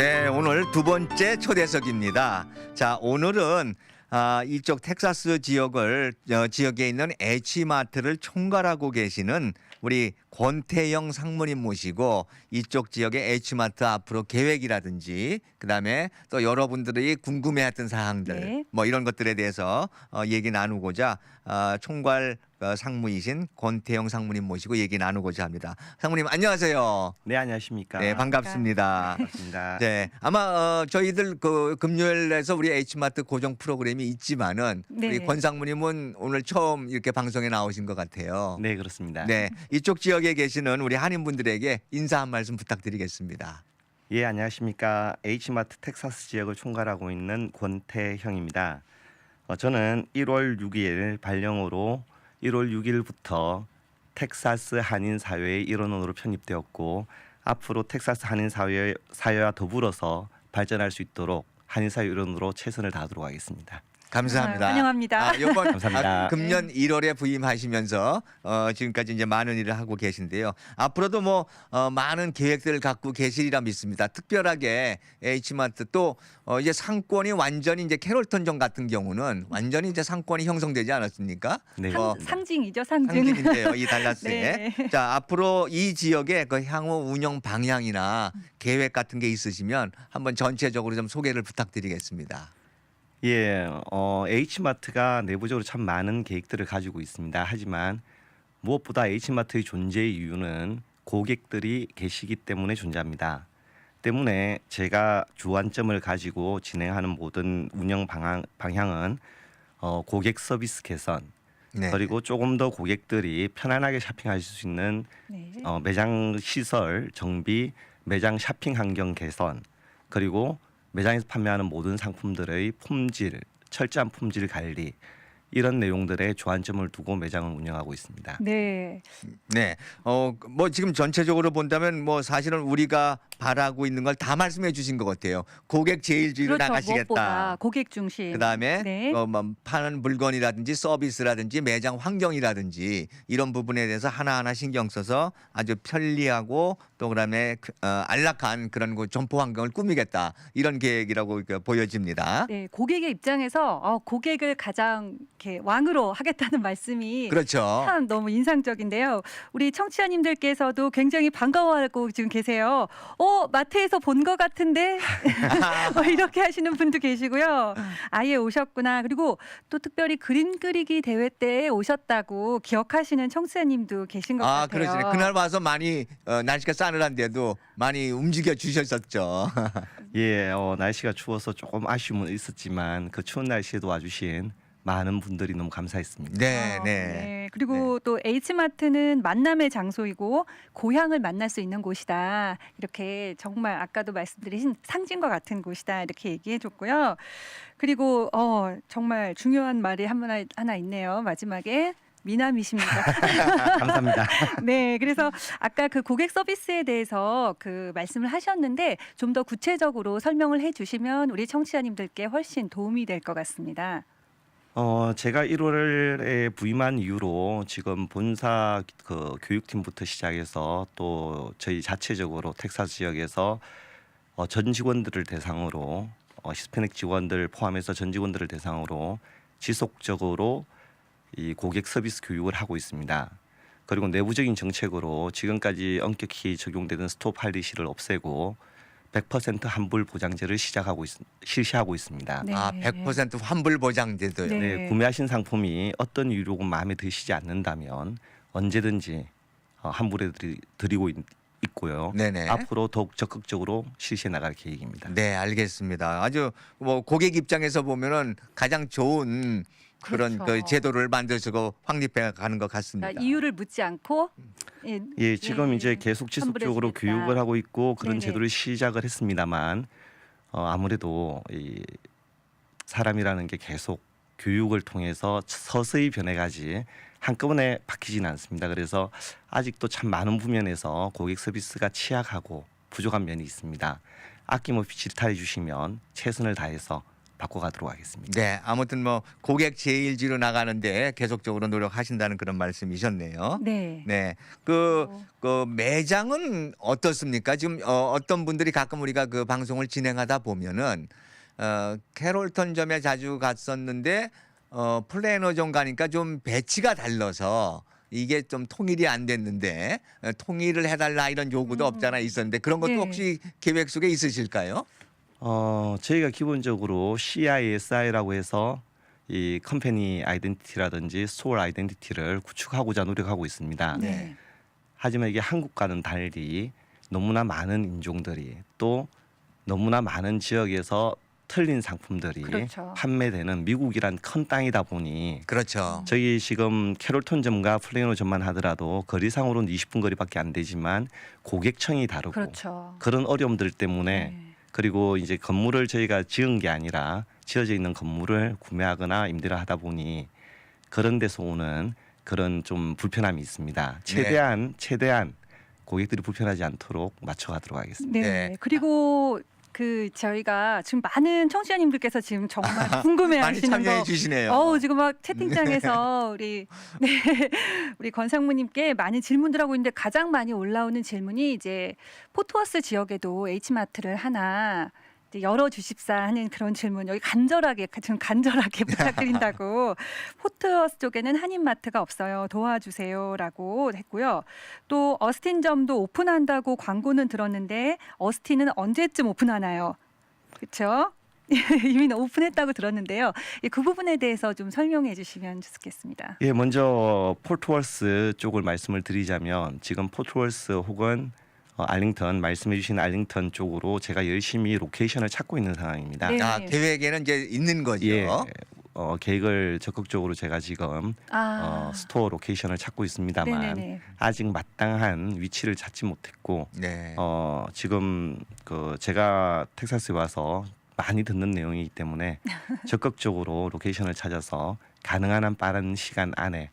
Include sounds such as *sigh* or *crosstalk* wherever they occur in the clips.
네, 오늘 두 번째 초대석입니다. 자, 오늘은 아, 이쪽 텍사스 지역을 어, 지역에 있는 H마트를 총괄하고 계시는 우리 권태영 상무님 모시고 이쪽 지역의 H마트 앞으로 계획이라든지 그다음에 또 여러분들이 궁금해했던 사항들 네. 뭐 이런 것들에 대해서 어, 얘기 나누고자 어, 총괄 어, 상무이신 권태영 상무님 모시고 얘기 나누고자 합니다. 상무님 안녕하세요. 네 안녕하십니까. 네, 반갑습니다. 반갑습니다. *laughs* 네, 아마 어, 저희들 그 금요일에서 우리 H마트 고정 프로그램이 있지만은 네. 우리 권 상무님은 오늘 처음 이렇게 방송에 나오신 것 같아요. 네 그렇습니다. 네, 이쪽 지역에 계시는 우리 한인분들에게 인사 한 말씀 부탁드리겠습니다. 예 안녕하십니까. H마트 텍사스 지역을 총괄하고 있는 권태형입니다. 어, 저는 1월 6일 발령으로 1월 6일부터 텍사스 한인 사회의 일원으로 편입되었고 앞으로 텍사스 한인 사회 사회와 더불어서 발전할 수 있도록 한인 사회 일원으로 최선을 다하도록 하겠습니다. 감사합니다. 아, 환영합니다. 아, 이번 *laughs* 감사합니다. 아, 금년 1월에 부임하시면서 어, 지금까지 이제 많은 일을 하고 계신데요. 앞으로도 뭐 어, 많은 계획들을 갖고 계시리라 믿습니다. 특별하게 H마트 또 어, 이제 상권이 완전히 이제 캐롤턴점 같은 경우는 완전히 이제 상권이 형성되지 않았습니까? 네 어. 상징이죠, 상징. 상징인데요, 이 *laughs* 달라스에. 네. 자, 앞으로 이 지역의 그 향후 운영 방향이나 계획 같은 게 있으시면 한번 전체적으로 좀 소개를 부탁드리겠습니다. 예, 어, H마트가 내부적으로 참 많은 계획들을 가지고 있습니다. 하지만 무엇보다 H마트의 존재의 이유는 고객들이 계시기 때문에 존재합니다. 때문에 제가 주안점을 가지고 진행하는 모든 운영 방향, 방향은 어, 고객 서비스 개선 네. 그리고 조금 더 고객들이 편안하게 쇼핑하실 수 있는 네. 어, 매장 시설 정비, 매장 쇼핑 환경 개선, 그리고 매장에서 판매하는 모든 상품들의 품질, 철저한 품질 관리 이런 내용들에 주안점을 두고 매장을 운영하고 있습니다. 네. 네. 어, 뭐 지금 전체적으로 본다면 뭐 사실은 우리가 바라고 있는 걸 다 말씀해 주신 것 같아요. 고객 제일주의로 그렇죠. 무엇보다 나가시겠다. 고객 중심. 그다음에 네. 어, 뭐 파는 물건이라든지 서비스라든지 매장 환경이라든지 이런 부분에 대해서 하나하나 신경 써서 아주 편리하고 또 그다음에 그, 어, 안락한 그런 그 점포 환경을 꾸미겠다 이런 계획이라고 그 보여집니다. 네, 고객의 입장에서 어, 고객을 가장 이렇게 왕으로 하겠다는 말씀이 그렇죠. 참 너무 인상적인데요. 우리 청취자님들께서도 굉장히 반가워하고 지금 계세요. 어, 마트에서 본 것 같은데 뭐 *laughs* 이렇게 하시는 분도 계시고요. 아예 오셨구나. 그리고 또 특별히 그림 그리기 대회 때 오셨다고 기억하시는 청취자님도 계신 것 아, 같아요. 그러시네. 그날 와서 많이 어, 날씨가 싸늘한데도 많이 움직여 주셨었죠. *laughs* 예, 어, 날씨가 추워서 조금 아쉬움은 있었지만 그 추운 날씨에도 와주신 많은 분들이 너무 감사했습니다. 네, 아, 네. 그리고 또 H마트는 만남의 장소이고 고향을 만날 수 있는 곳이다. 이렇게 정말 아까도 말씀드린 상징과 같은 곳이다. 이렇게 얘기해 줬고요. 그리고 어 정말 중요한 말이 한 하나, 하나 있네요. 마지막에 미남이십니다. *laughs* 감사합니다. *laughs* 네, 그래서 아까 그 고객 서비스에 대해서 그 말씀을 하셨는데 좀 더 구체적으로 설명을 해주시면 우리 청취자님들께 훨씬 도움이 될 것 같습니다. 어, 제가 1월에 부임한 이후로 지금 본사 그 교육팀부터 시작해서 또 저희 자체적으로 텍사스 지역에서 어, 전 직원들을 대상으로 어, 히스패닉 직원들 포함해서 전 직원들을 대상으로 지속적으로 이 고객 서비스 교육을 하고 있습니다. 그리고 내부적인 정책으로 지금까지 엄격히 적용되던 스톱 할리시를 없애고 100% 환불 보장제를 시작하고 있, 실시하고 있습니다. 네. 아, 100% 환불 보장제도요. 네. 네, 구매하신 상품이 어떤 이유로건 마음에 드시지 않는다면 언제든지 어, 환불해 드리, 드리고 있, 있고요. 네네. 앞으로 더욱 적극적으로 실시해 나갈 계획입니다. 네, 알겠습니다. 아주 뭐 고객 입장에서 보면은 가장 좋은 그런 그렇죠. 그 제도를 만들고 확립해 가는 것 같습니다. 그러니까 이유를 묻지 않고 예, 예, 지금 예, 이제 예. 계속 지속적으로 환불해주겠다. 교육을 하고 있고 그런 네네. 제도를 시작을 했습니다만 어, 아무래도 이 사람이라는 게 계속 교육을 통해서 서서히 변해가지 한꺼번에 바뀌지는 않습니다. 그래서 아직도 참 많은 부면에서 고객 서비스가 취약하고 부족한 면이 있습니다. 아낌없이 질타해 주시면 최선을 다해서 바꿔가도록 하겠습니다. 네, 아무튼 뭐 고객 제일지로 나가는데 계속적으로 노력하신다는 그런 말씀이셨네요. 네. 네, 그, 어. 그 매장은 어떻습니까? 지금 어, 어떤 분들이 가끔 우리가 그 방송을 진행하다 보면은 어, 캐롤턴점에 자주 갔었는데 어, 플래너점 가니까 좀 배치가 달라서 이게 좀 통일이 안 됐는데 어, 통일을 해달라 이런 요구도 음. 없잖아 있었는데 그런 것도 네. 혹시 계획 속에 있으실까요? 어, 저희가 기본적으로 CISI라고 해서 이 컴퍼니 아이덴티티라든지 스토어 아이덴티티를 구축하고자 노력하고 있습니다. 네. 하지만 이게 한국과는 달리 너무나 많은 인종들이 또 너무나 많은 지역에서 틀린 상품들이 그렇죠. 판매되는 미국이란 큰 땅이다 보니 그렇죠. 저희 지금 캐롤톤점과 플레이노점만 하더라도 거리상으로는 20분 거리밖에 안 되지만 고객층이 다르고 그렇죠. 그런 어려움들 때문에 네. 그리고 이제 건물을 저희가 지은 게 아니라 지어져 있는 건물을 구매하거나 임대를 하다 보니 그런 데서 오는 그런 좀 불편함이 있습니다. 최대한 최대한 고객들이 불편하지 않도록 맞춰가도록 하겠습니다. 네. 네. 그리고 그 저희가 지금 많은 청취자님들께서 지금 정말 *laughs* 많이 궁금해하시는 참여해 거. 주시네요. 어우 지금 막 채팅창에서 우리 네 *laughs* 우리 권상무님께 많은 질문들 하고 있는데 가장 많이 올라오는 질문이 이제 포토워스 지역에도 H마트를 하나 열어 주십사 하는 그런 질문 여기 간절하게 좀 간절하게 *laughs* 부탁드린다고 포트워스 쪽에는 한인마트가 없어요 도와주세요라고 했고요 또 어스틴점도 오픈한다고 광고는 들었는데 어스틴은 언제쯤 오픈하나요? 그렇죠? *laughs* 이미 오픈했다고 들었는데요. 예, 그 부분에 대해서 좀 설명해 주시면 좋겠습니다. 예, 먼저 포트월스 쪽을 말씀을 드리자면 지금 포트월스 혹은 어, 알링턴 말씀해 주신 알링턴 쪽으로 제가 열심히 로케이션을 찾고 있는 상황입니다. 네. 아, 계획에는 이제 있는 거죠. 예, 어, 계획을 적극적으로 제가 지금 아, 어, 스토어 로케이션을 찾고 있습니다만 네네네. 아직 마땅한 위치를 찾지 못했고 네. 어, 지금 그 제가 텍사스에 와서 많이 듣는 내용이기 때문에 *laughs* 적극적으로 로케이션을 찾아서 가능한 한 빠른 시간 안에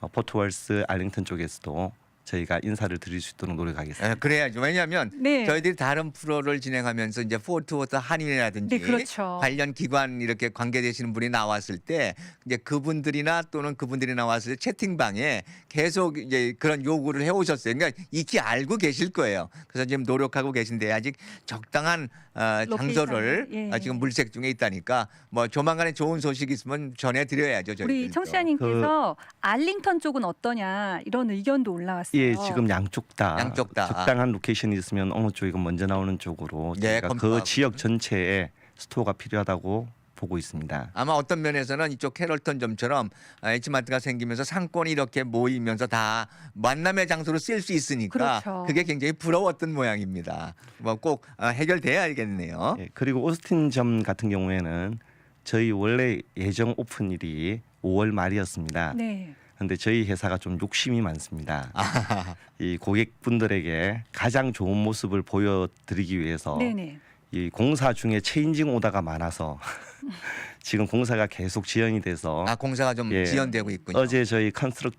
어, 포트월스 알링턴 쪽에서도 저희가 인사를 드릴 수 있도록 노력하겠습니다. 예, 그래야죠. 왜냐하면 네. 저희들이 다른 프로를 진행하면서 이제 포트워터 한인이라든지 네, 그렇죠. 관련 기관 이렇게 관계되시는 분이 나왔을 때 이제 그분들이나 또는 그분들이 나왔을 때 채팅방에 계속 이제 그런 요구를 해오셨어요. 그러니까 익히 알고 계실 거예요. 그래서 지금 노력하고 계신데 아직 적당한 어, 장소를 예. 아, 지금 물색 중에 있다니까 뭐 조만간에 좋은 소식 있으면 전해드려야죠. 저희들도. 우리 청취자님께서 알링턴 쪽은 어떠냐 이런 의견도 올라왔어요. 예, 지금 양쪽 다 양쪽 다. 적당한 로케이션이 있으면 어느 쪽이 먼저 나오는 쪽으로 네, 저희가 검토하고. 그 지역 전체에 스토어가 필요하다고 보고 있습니다. 아마 어떤 면에서는 이쪽 캐럴턴점처럼 H마트가 생기면서 상권이 이렇게 모이면서 다 만남의 장소로 쓸수 있으니까 그렇죠. 그게 굉장히 부러웠던 모양입니다. 뭐 꼭 해결돼야 알겠네요. 예, 그리고 오스틴점 같은 경우에는 저희 원래 예정 오픈일이 5월 말이었습니다. 네. 근데 저희 회사가 좀 욕심이 많습니다. 아, 이 고객분들에게 가장 좋은 모습을 보여드리기 위해서 네네. 이 공사 중에 체인징 오다가 많아서 *laughs* 지금 공사가 계속 지연이 돼서 아, 공사가 좀 예. 지연되고 있군요. 어제 저희 컨스트럭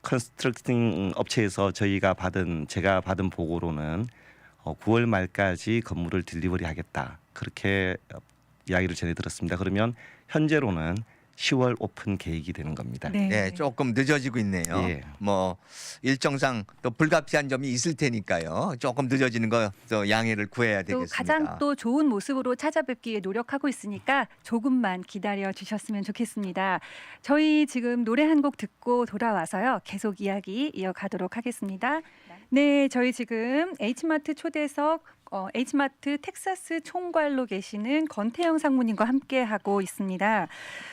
컨스트럭팅 업체에서 저희가 받은 제가 받은 보고로는 어, 9월 말까지 건물을 딜리버리 하겠다 그렇게 어, 이야기를 전해 들었습니다. 그러면 현재로는 10월 오픈 계획이 되는 겁니다. 네. 네, 조금 늦어지고 있네요. 예. 뭐 일정상 또 불가피한 점이 있을 테니까요. 조금 늦어지는 거또 양해를 구해야 또 되겠습니다. 가장 또 좋은 모습으로 찾아뵙기에 노력하고 있으니까 조금만 기다려 주셨으면 좋겠습니다. 저희 지금 노래 한 곡 듣고 돌아와서요. 계속 이야기 이어가도록 하겠습니다. 네, 저희 지금 H마트 초대석 어, H마트 텍사스 총괄로 계시는 권태영 상무님과 함께 하고 있습니다.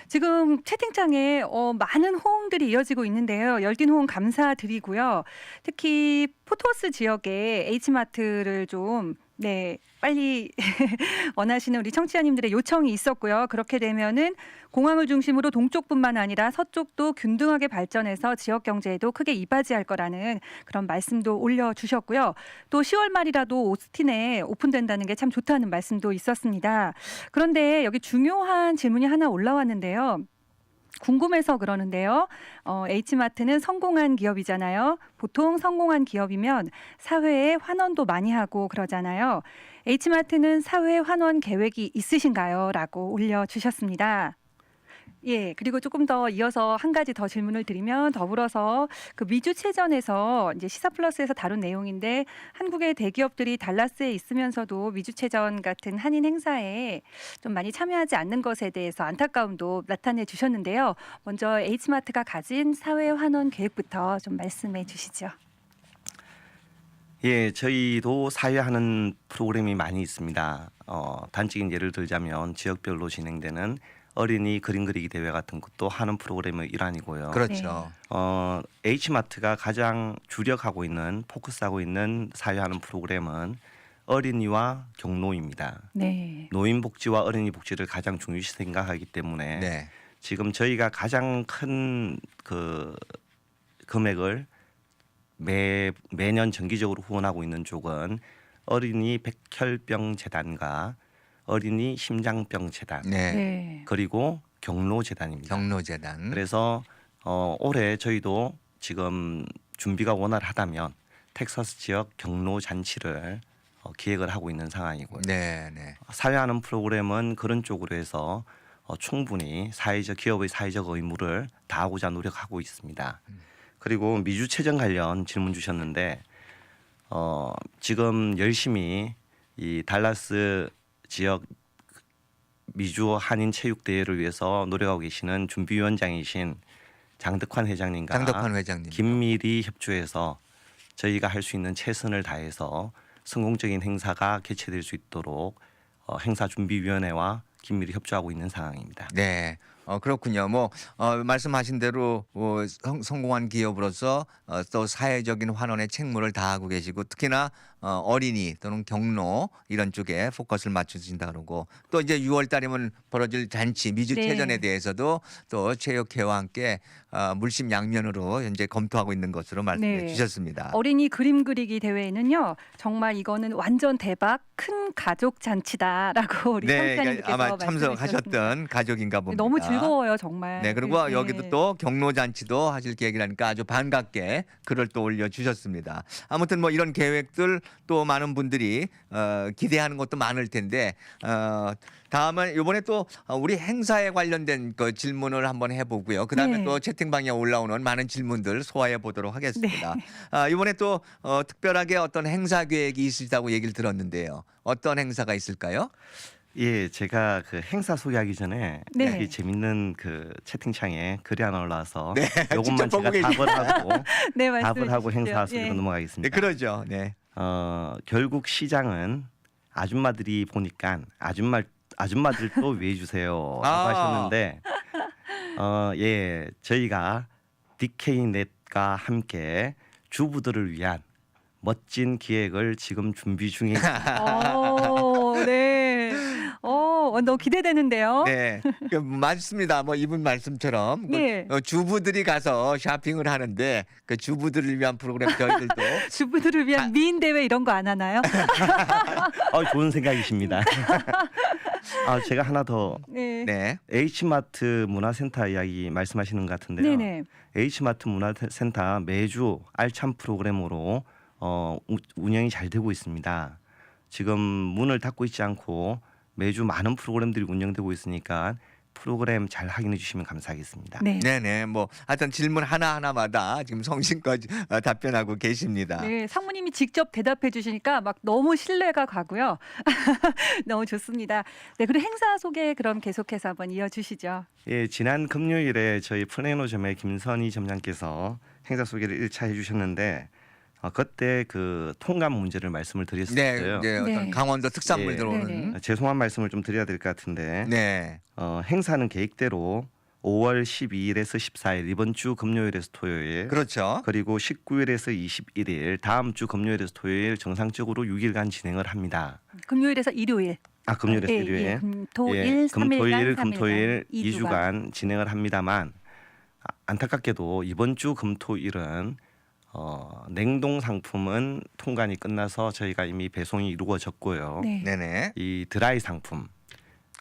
지금 채팅창에 어, 많은 호응들이 이어지고 있는데요. 열띤 호응 감사드리고요. 특히 포토스 지역에 H마트를 좀 네, 빨리 *laughs* 원하시는 우리 청취자님들의 요청이 있었고요. 그렇게 되면은 공항을 중심으로 동쪽뿐만 아니라 서쪽도 균등하게 발전해서 지역 경제에도 크게 이바지할 거라는 그런 말씀도 올려 주셨고요. 또 10월 말이라도 오스틴에 오픈된다는 게 참 좋다는 말씀도 있었습니다. 그런데 여기 중요한 질문이 하나 올라왔는데요. 궁금해서 그러는데요. 어, H마트는 성공한 기업이잖아요. 보통 성공한 기업이면 사회에 환원도 많이 하고 그러잖아요. H마트는 사회 환원 계획이 있으신가요? 라고 올려주셨습니다. 예, 그리고 조금 더 이어서 한 가지 더 질문을 드리면 더불어서 그 미주 체전에서 이제 시사플러스에서 다룬 내용인데 한국의 대기업들이 달라스에 있으면서도 미주 체전 같은 한인 행사에 좀 많이 참여하지 않는 것에 대해서 안타까움도 나타내 주셨는데요. 먼저 H마트가 가진 사회 환원 계획부터 좀 말씀해 주시죠. 예, 저희도 사회하는 프로그램이 많이 있습니다. 어, 단적인 예를 들자면 지역별로 진행되는 어린이 그림 그리기 대회 같은 것도 하는 프로그램의 일환이고요. 그렇죠. 어, H마트가 가장 주력하고 있는 포커스하고 있는 사회하는 프로그램은 어린이와 경로입니다. 네. 노인 복지와 어린이 복지를 가장 중요시 생각하기 때문에 네. 지금 저희가 가장 큰 그 금액을 매 매년 정기적으로 후원하고 있는 쪽은 어린이 백혈병 재단과 어린이 심장병 재단 네. 네. 그리고 경로 재단입니다. 경로재단. 그래서 어, 올해 저희도 지금 준비가 원활하다면 텍사스 지역 경로 잔치를 어, 기획을 하고 있는 상황이고요. 네, 네. 사회하는 프로그램은 그런 쪽으로 해서 어, 충분히 사회적 기업의 사회적 의무를 다하고자 노력하고 있습니다. 그리고 미주체전 관련 질문 주셨는데 어, 지금 열심히 이 달라스 지역 미주 한인 체육 대회를 위해서 노력하고 계시는 준비위원장이신 장덕환 회장님과 장덕환 회장님. 긴밀히 협조해서 저희가 할 수 있는 최선을 다해서 성공적인 행사가 개최될 수 있도록 어, 행사 준비위원회와 긴밀히 협조하고 있는 상황입니다. 네. 어 그렇군요. 뭐 어, 말씀하신 대로 어, 성, 성공한 기업으로서 어, 또 사회적인 환원의 책무를 다하고 계시고 특히나 어, 어린이 또는 경로 이런 쪽에 포커스를 맞추신다 그러고 또 이제 6월 달이면 벌어질 잔치 미주체전에 네. 대해서도 또 체육회와 함께 어, 물심양면으로 현재 검토하고 있는 것으로 말씀해 네. 주셨습니다. 어린이 그림 그리기 대회에는요 정말 이거는 완전 대박 큰 가족 잔치다라고 *laughs* 우리 네, 청취자님께서 그러니까 아마. 참석하셨던 가족인가 봅니다. 너무 즐거워요 정말. 네, 그리고 네. 여기도 또 경로 잔치도 하실 계획이라니까 아주 반갑게 글을 또 올려 주셨습니다. 아무튼 뭐 이런 계획들 또 많은 분들이 어, 기대하는 것도 많을 텐데 어, 다음은 이번에 또 어, 우리 행사에 관련된 그 질문을 한번 해보고요. 그 다음에 네. 또 채팅방에 올라오는 많은 질문들 소화해 보도록 하겠습니다. 네. 아, 이번에 또 어, 특별하게 어떤 행사 계획이 있으시다고 얘기를 들었는데요. 어떤 행사가 있을까요? 예, 제가 그 행사 소개하기 전에 네. 여기 재밌는 그 채팅창에 글이 하나 올라와서 네, *laughs* 요것만 직접 보고 제가 답을 하고 *laughs* 네, 답을 하고. 행사 소개로 예. 네, 넘어가겠습니다. 그러죠. 네. 어, 결국 시장은 아줌마들이 보니까 아줌마 아줌마들 또 *laughs* 왜 주세요? 라고 아. 하셨는데 어, 예, 저희가 DK넷과 함께 주부들을 위한 멋진 기획을 지금 준비 중에 있습니다. *laughs* 어, 네. 어, 너무 기대되는데요. 네, 그 맞습니다. 뭐 이분 말씀처럼 그, 네. 어, 주부들이 가서 쇼핑을 하는데 그 주부들을 위한 프로그램 저희들도 *laughs* 주부들을 위한 미인 대회 이런 거 안 하나요? *laughs* 어, 좋은 생각이십니다. *laughs* 아, 제가 하나 더 네. 네, H마트 문화센터 이야기 말씀하시는 것 같은데요. 네네. H마트 문화센터 매주 알찬 프로그램으로 어, 우- 운영이 잘 되고 있습니다. 지금 문을 닫고 있지 않고 매주 많은 프로그램들이 운영되고 있으니까 프로그램 잘 확인해 주시면 감사하겠습니다. 네. 네, 네. 뭐 하여튼 질문 하나 하나마다 지금 성심껏 어, 답변하고 계십니다. 네, 상무님이 직접 대답해 주시니까 막 너무 신뢰가 가고요. *laughs* 너무 좋습니다. 네, 그리고 행사 소개 그럼 계속해서 한번 이어 주시죠. 예, 지난 금요일에 저희 플래노점의 김선희 점장께서 행사 소개를 1차 해주셨는데 어, 그때 그 통감 문제를 말씀을 네, 드렸었어요. 네, 어떤 네. 강원도 특산물 예. 들어오는. 네네. 어, 죄송한 말씀을 좀 드려야 될 것 같은데 네, 어, 행사는 계획대로 5월 12일에서 14일 이번 주 금요일에서 토요일 그렇죠. 그리고 19일에서 21일 다음 주 금요일에서 토요일 정상적으로 6일간 진행을 합니다. 금요일에서 일요일. 아 금요일에서 예, 일요일 예, 금토일 예, 3일간, 금토일 3일간, 금토일 2주간. 2주간 진행을 합니다만 아, 안타깝게도 이번 주 금토일은 어, 냉동 상품은 통관이 끝나서 저희가 이미 배송이 이루어졌고요. 네. 네네. 이 드라이 상품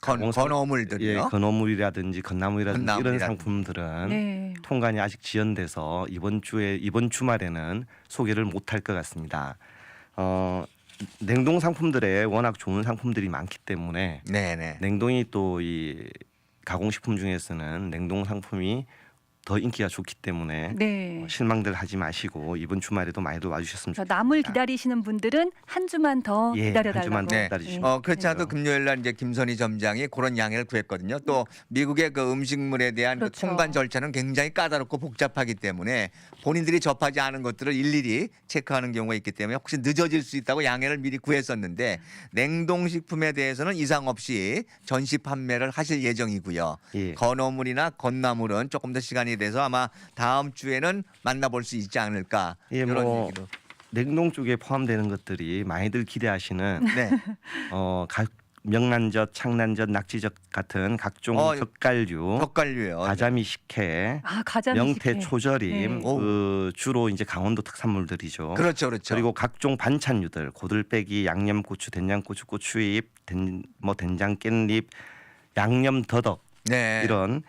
건, 가공상- 예, 건어물들이요. 건어물이라든지 건나물이라든지 이런 건나물이라든지. 상품들은 네. 통관이 아직 지연돼서 이번 주에 이번 주말에는 소개를 못할 것 같습니다. 어, 냉동 상품들에 워낙 좋은 상품들이 많기 때문에 네네. 냉동이 또 이 가공식품 중에서는 냉동 상품이 더 인기가 좋기 때문에 네. 어, 실망들 하지 마시고 이번 주말에도 많이들 와주셨으면 좋겠습니다. 남을 기다리시는 분들은 한 주만 더 예, 기다려 한 주만. 더 네. 기다리시고. 어 그렇지 않아도 네. 금요일 날 이제 김선희 점장이 그런 양해를 구했거든요. 또 미국의 그 음식물에 대한 그 그렇죠. 통관 절차는 굉장히 까다롭고 복잡하기 때문에 본인들이 접하지 않은 것들을 일일이 체크하는 경우가 있기 때문에 혹시 늦어질 수 있다고 양해를 미리 구했었는데 냉동식품에 대해서는 이상 없이 전시 판매를 하실 예정이고요. 예. 건어물이나 건나물은 조금 더 시간이 돼서 아마 다음 주에는 만나볼 수 있지 않을까 예, 이런 뭐 얘기도. 냉동 쪽에 포함되는 것들이 많이들 기대하시는 *laughs* 네. 어, 각 명란젓, 창란젓, 낙지젓 같은 각종 어, 젓갈류, 젓갈류요. 가자미 식혜, 아 가자미 명태 식혜. 초절임, 네. 그 주로 이제 강원도 특산물들이죠. 그렇죠, 그렇죠. 그리고 각종 반찬류들, 고들빼기, 양념고추, 된장고추, 고추잎, 된, 뭐 된장 깻잎, 양념 더덕 네. 이런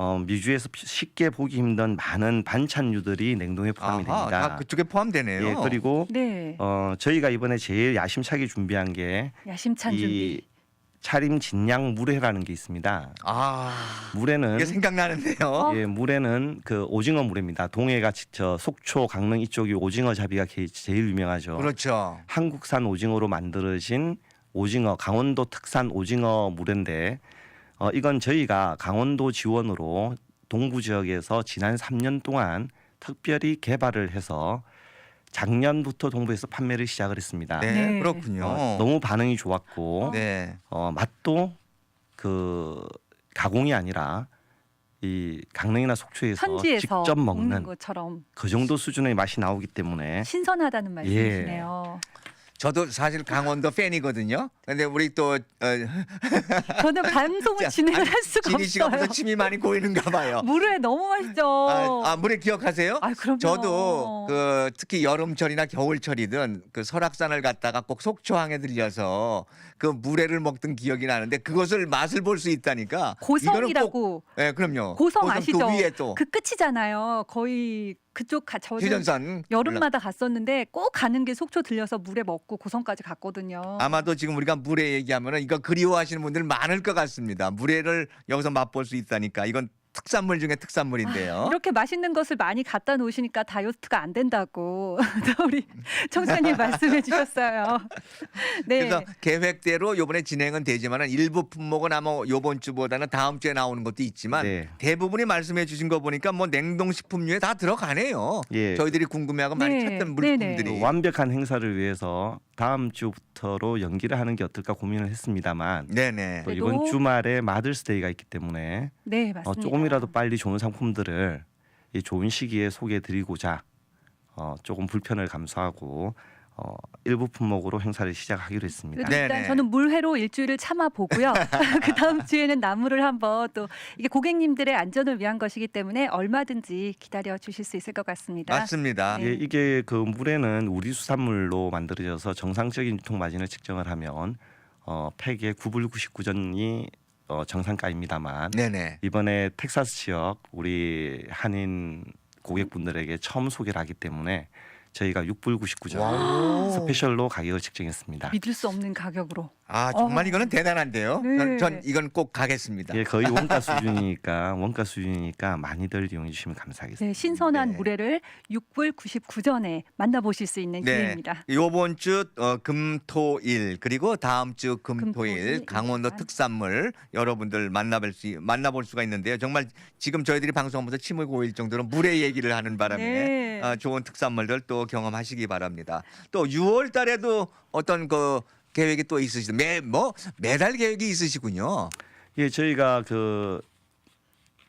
어, 미주에서 쉽게 보기 힘든 많은 반찬류들이 냉동에 포함이 아하, 됩니다. 다 그쪽에 포함되네요. 예, 그리고 네. 어, 저희가 이번에 제일 야심차게 준비한 게 야심찬 이 준비. 차림 진양 물회라는 게 있습니다. 아, 물회는 이게 생각나는데요. 예, 물회는 그 오징어 물회입니다. 동해가 지- 저 속초, 강릉 이쪽이 오징어 잡이가 게- 제일 유명하죠. 그렇죠. 한국산 오징어로 만들어진 오징어 강원도 특산 오징어 물회인데 어, 이건 저희가 강원도 지원으로 동부 지역에서 지난 3년 동안 특별히 개발을 해서 작년부터 동부에서 판매를 시작을 했습니다. 네, 네. 그렇군요. 어, 너무 반응이 좋았고 네. 어, 맛도 그 가공이 아니라 이 강릉이나 속초에서 현지에서 직접 먹는 것처럼 그 정도 수준의 맛이 나오기 때문에 신선하다는 예. 말씀이시네요. 저도 사실 강원도 팬이거든요. 근데 우리 또 어, *laughs* 저는 방송을 자, 진행을 할 수가 진희 씨가 없어요. 벌써 침이 많이 고이는가 봐요. *laughs* 물회 너무 맛있죠. 아, 아, 물에 기억하세요? 아, 그럼요. 저도 그 특히 여름철이나 겨울철이든 그 설악산을 갔다가 꼭 속초항에 들려서 그 물회를 먹던 기억이 나는데 그것을 맛을 볼 수 있다니까. 이거는 꼭, 고성이라고 예, 그럼요. 고성 아시죠? 그 위에 또 그 끝이잖아요. 거의 그쪽 가 저는 휴전선 여름마다 갔었는데 꼭 가는 게 속초 들려서 물회 먹고 고성까지 갔거든요. 아마도 지금 우리가 물회 얘기하면은 이거 그리워하시는 분들 많을 것 같습니다. 물회를 여기서 맛볼 수 있다니까 이건 특산물 중에 특산물인데요. 이렇게 맛있는 것을 많이 갖다 놓으시니까 다이어트가 안 된다고 *laughs* 또 우리 청사님 말씀해 주셨어요. 네. 그래서 계획대로 요번에 진행은 되지만은 일부 품목은 아마 요번 주보다는 다음 주에 나오는 것도 있지만 네. 대부분이 말씀해 주신 거 보니까 뭐 냉동식품류에 다 들어가네요. 예. 저희들이 궁금해하고 많이 네, 찾던 네네. 물품들이. 그 완벽한 행사를 위해서 다음 주부터로 연기를 하는 게 어떨까 고민을 했습니다만 네네. 또 그래도- 이번 주말에 마더스데이가 있기 때문에 네, 어, 맞습니다. 조금 이라도 빨리 좋은 상품들을 이 좋은 시기에 소개해드리고자 어, 조금 불편을 감수하고 어, 일부 품목으로 행사를 시작하기로 했습니다. 그래도 일단 네네. 저는 물회로 일주일을 참아 보고요. *laughs* 그 다음 주에는 나물을 한번 또 이게 고객님들의 안전을 위한 것이기 때문에 얼마든지 기다려 주실 수 있을 것 같습니다. 맞습니다. 네. 예, 이게 그 물에는 우리 수산물로 만들어져서 정상적인 유통 마진을 측정을 하면 어, 팩에 9불 99전이 어, 정상가입니다만 네네. 이번에 텍사스 지역 우리 한인 고객분들에게 처음 소개를 하기 때문에 저희가 6불 99전 와우. 스페셜로 가격을 책정했습니다. 믿을 수 없는 가격으로. 아 정말 어. 이거는 대단한데요. 네. 전, 전 이건 꼭 가겠습니다. 예, 거의 원가 *laughs* 수준이니까 원가 수준이니까 많이들 이용해 주시면 감사하겠습니다. 네, 신선한 네. 물회를 6불 99전에 만나보실 수 있는 네. 기회입니다. 요번 주 어, 금토일 그리고 다음 주 금토일 금토일, 강원도 일간. 특산물 여러분들 만나볼 수 만나볼 수가 있는데요. 정말 지금 저희들이 방송하면서 침을 고일 정도로 물의 얘기를 하는 바람에 네. 어, 좋은 특산물들 또 경험하시기 바랍니다. 또 6월 달에도 어떤 그 계획이 또 있으시죠? 매 뭐 매달 계획이 있으시군요. 예, 저희가 그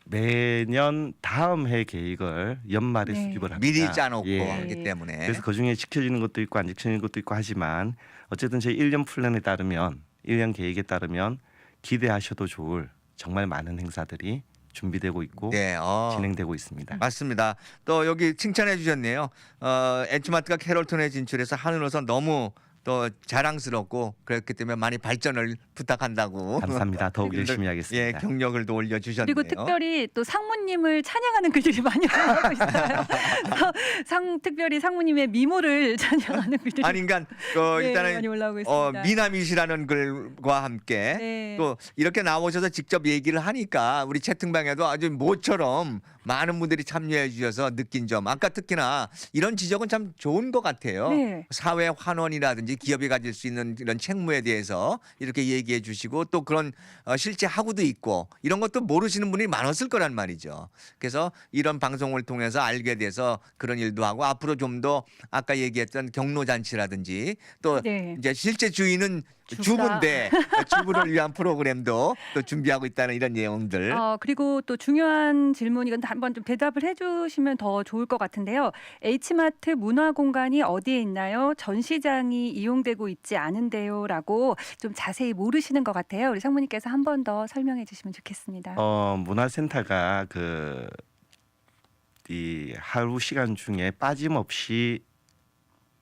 매년 다음 해 계획을 연말에 네. 수립을 합니다. 미리 짜놓고 예. 하기 때문에 그래서 그 중에 지켜지는 것도 있고 안 지켜지는 것도 있고 하지만 어쨌든 저희 1년 플랜에 따르면 1년 계획에 따르면 기대하셔도 좋을 정말 많은 행사들이 준비되고 있고 네, 어. 진행되고 있습니다. 맞습니다. 또 여기 칭찬해 주셨네요. 어, 엔치마트가 캐롤톤에 진출해서 하늘로서 너무 또 자랑스럽고 그렇기 때문에 많이 발전을 부탁한다고. 감사합니다. 더욱 *laughs* 열심히 예, 하겠습니다. 경력을 또 올려주셨네요. 그리고 특별히 또 상무님을 찬양하는 글들이 많이 올라오고 있어요. *laughs* 그래서 상 특별히 상무님의 미모를 *laughs* 찬양하는 글들이 아니 그러니까 어, 네, 일단은 많이 올라오고 있습니다. 어, 미남이시라는 글과 함께 네. 또 이렇게 나오셔서 직접 얘기를 하니까 우리 채팅방에도 아주 모처럼 많은 분들이 참여해 주셔서 느낀 점 아까 특히나 이런 지적은 참 좋은 것 같아요. 네. 사회 환원이라든지 기업이 가질 수 있는 이런 책무에 대해서 이렇게 얘기해 주시고 또 그런 어, 실제 하고도 있고 이런 것도 모르시는 분이 많았을 거란 말이죠. 그래서 이런 방송을 통해서 알게 돼서 그런 일도 하고 앞으로 좀 더 아까 얘기했던 경로 잔치라든지 또 네. 이제 실제 주인은 주부다. 주부인데 주부를 위한 프로그램도 또 준비하고 있다는 이런 내용들. 어, 그리고 또 중요한 질문 이건 한번 좀 대답을 해주시면 더 좋을 것 같은데요. H마트 문화 공간이 어디에 있나요? 전시장이 이용되고 있지 않은데요라고 좀 자세히 모르시는 것 같아요. 우리 상무님께서 한 번 더 설명해 주시면 좋겠습니다. 어, 문화센터가 그 이 하루 시간 중에 빠짐없이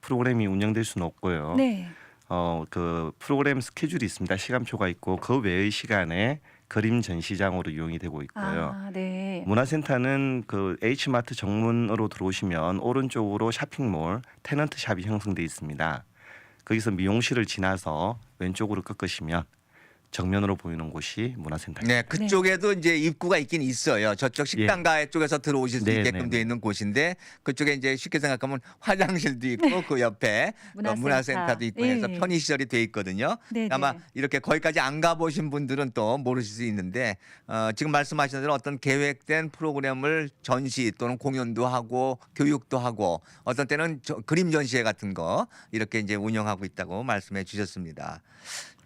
프로그램이 운영될 수는 없고요. 네. 어, 그 프로그램 스케줄이 있습니다. 시간표가 있고 그 외의 시간에 그림 전시장으로 이용이 되고 있고요. 아, 네. 문화센터는 그 H마트 정문으로 들어오시면 오른쪽으로 쇼핑몰 테넌트 샵이 형성돼 있습니다. 거기서 미용실을 지나서 왼쪽으로 꺾으시면 정면으로 보이는 곳이 문화센터입니다. 네, 그쪽에도 이제 입구가 있긴 있어요. 저쪽 식당가 쪽에서 들어오실 수 네, 있게끔 네, 돼 네. 있는 곳인데 그쪽에 이제 쉽게 생각하면 *laughs* 화장실도 있고 그 옆에 또 문화센터. 문화센터 도 있고 해서 예. 편의 시설이 돼 있거든요. 네, 아마 네. 이렇게 거기까지 안 가보신 분들은 또 모르실 수 있는데 어, 지금 말씀하신 대로 어떤 계획된 프로그램을 전시 또는 공연도 하고 교육도 하고 어떤 때는 저, 그림 전시회 같은 거 이렇게 이제 운영하고 있다고 말씀해 주셨습니다.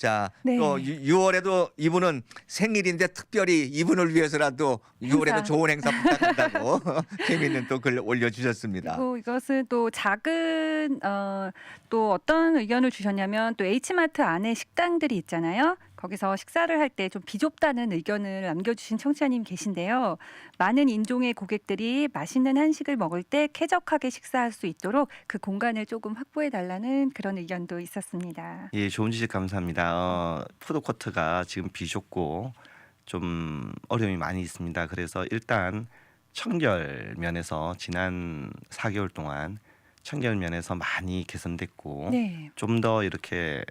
자, 네. 또 6월에도 이분은 생일인데 특별히 이분을 위해서라도 6월에도 행사. 좋은 행사 부탁한다고 *laughs* 재미있는 또 글 올려주셨습니다. 그리고 이것은 또 작은 어, 또 어떤 의견을 주셨냐면 또 H마트 안에 식당들이 있잖아요. 거기서 식사를 할 때 좀 비좁다는 의견을 남겨주신 청취자님 계신데요. 많은 인종의 고객들이 맛있는 한식을 먹을 때 쾌적하게 식사할 수 있도록 그 공간을 조금 확보해 달라는 그런 의견도 있었습니다. 예, 좋은 지적 감사합니다. 어, 푸드코트가 지금 비좁고 좀 어려움이 많이 있습니다. 그래서 일단 청결 면에서 지난 4개월 동안 청결 면에서 많이 개선됐고 네. 좀 더 이렇게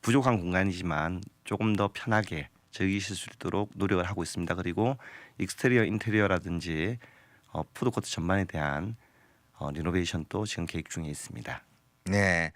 부족한 공간이지만 조금 더 편하게 즐기실 수 있도록 노력을 하고 있습니다. 그리고 익스테리어 인테리어라든지 어, 푸드코트 전반에 대한 어, 리노베이션도 지금 계획 중에 있습니다. 네.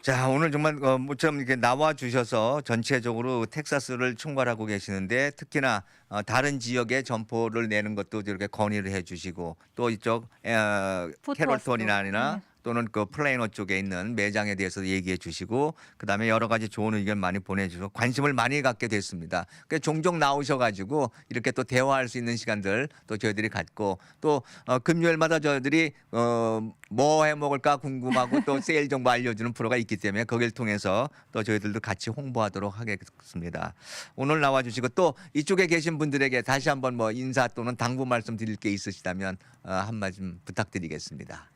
자 오늘 정말 어, 모처럼 이렇게 나와 주셔서 전체적으로 텍사스를 총괄하고 계시는데 특히나 어, 다른 지역에 점포를 내는 것도 이렇게 건의를 해주시고 또 이쪽 어, 포토워스도. 캐롤톤이나 네. 또는 그 플레이너 쪽에 있는 매장에 대해서 얘기해 주시고 그다음에 여러 가지 좋은 의견 많이 보내주셔서 관심을 많이 갖게 됐습니다. 그 종종 나오셔가지고 이렇게 또 대화할 수 있는 시간들 또 저희들이 갖고 또 어, 금요일마다 저희들이 어, 뭐 해 먹을까 궁금하고 또 *laughs* 세일 정보 알려주는 프로가 있기 때문에 거기를 통해서 또 저희들도 같이 홍보하도록 하겠습니다. 오늘 나와주시고 또 이쪽에 계신 분들에게 다시 한번 뭐 인사 또는 당부 말씀 드릴 게 있으시다면 어, 한마디 좀 부탁드리겠습니다.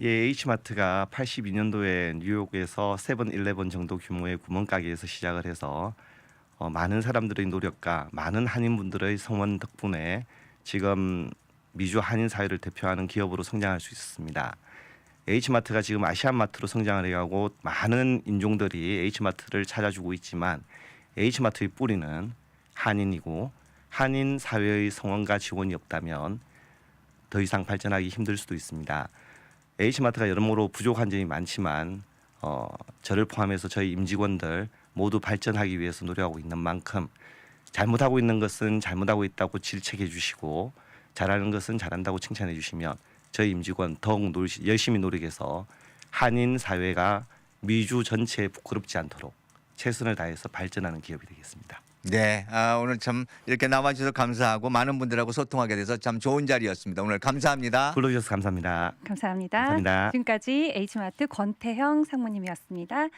예, H마트가 82년도에 뉴욕에서 세븐일레븐 정도 규모의 구멍가게에서 시작을 해서 어, 많은 사람들의 노력과 많은 한인분들의 성원 덕분에 지금 미주 한인 사회를 대표하는 기업으로 성장할 수 있었습니다. H마트가 지금 아시안마트로 성장을 해가고 많은 인종들이 H마트를 찾아주고 있지만 H마트의 뿌리는 한인이고 한인 사회의 성원과 지원이 없다면 더 이상 발전하기 힘들 수도 있습니다. H마트가 여러모로 부족한 점이 많지만 어, 저를 포함해서 저희 임직원들 모두 발전하기 위해서 노력하고 있는 만큼 잘못하고 있는 것은 잘못하고 있다고 질책해 주시고 잘하는 것은 잘한다고 칭찬해 주시면 저희 임직원 더욱 노, 열심히 노력해서 한인 사회가 미주 전체에 부끄럽지 않도록 최선을 다해서 발전하는 기업이 되겠습니다. 네, 아, 오늘 참 이렇게 나와주셔서 감사하고 많은 분들하고 소통하게 돼서 참 좋은 자리였습니다. 오늘 감사합니다. 불러주셔서 감사합니다. 감사합니다. 감사합니다. 지금까지 H마트 권태형 상무님이었습니다.